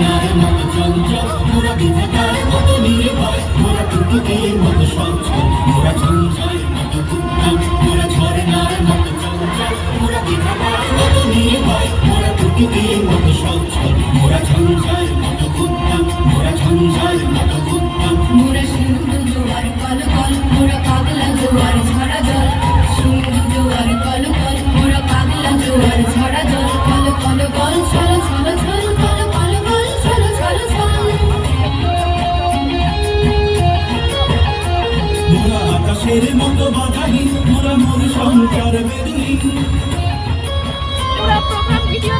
ঝর্ণার মতো চঞ্চল মোরা বিধাতার মতো মোরা আকাশের মতো বাধাহীন মোরা মোর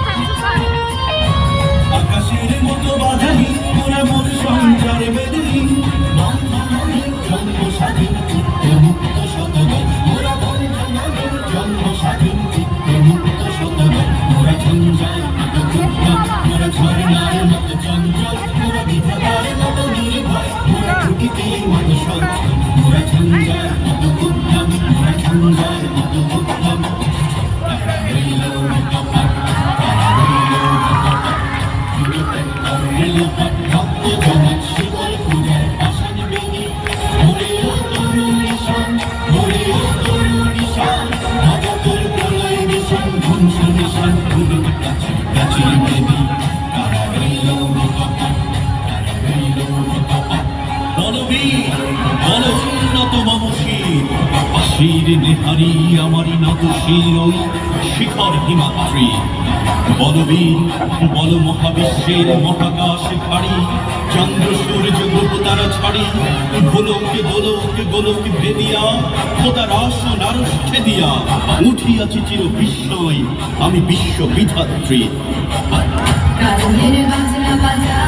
থাকছে স্যার। আকাশের মতো বাধাহীন মোরা মোর সঞ্চার বেদুইন জন্ম স্বাধীন চিত্তে মুক্ত শতদল মোরা বন্ধনাহীন জন্ম স্বাধীন চিত্তে মুক্ত শতদল মোরা ঝঞ্ঝার মোরা ঝঞ্ঝার শির নেহারি আমারি নত শির ওই শিখর হিমাত্রী বলবীর, বল মহাবিশ্বের মহাকাশ খাড়ি চন্দ্র সূর্য গ্রহ তারা ছাড়ি, গোলক গোলক গোলক ভেদিয়া খোদার আসন আরষ্টে দিয়া উঠিয়াছি চির বিস্ময়, আমি বিশ্ব বিধাত্রী। বাজনা বাজা।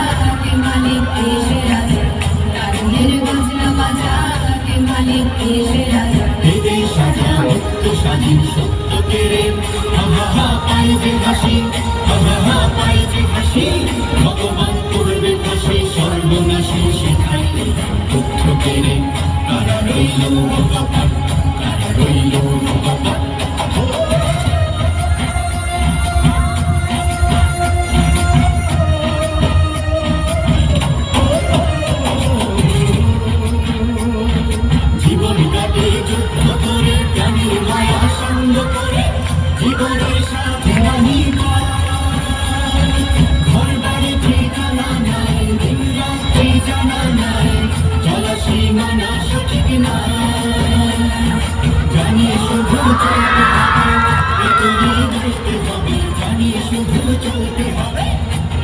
স্বাধীন সত্য কেড়ে হা হা পাই যে হাসি হা হা পাই যে হাসি ভগবান করবে ফাঁসি সর্বনাশী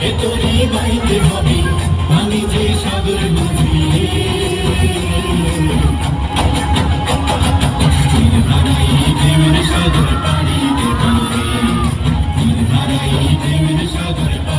এতরি বাইতে হবে। আমি যে সাগর বুঝিয়ে Give me the shelter.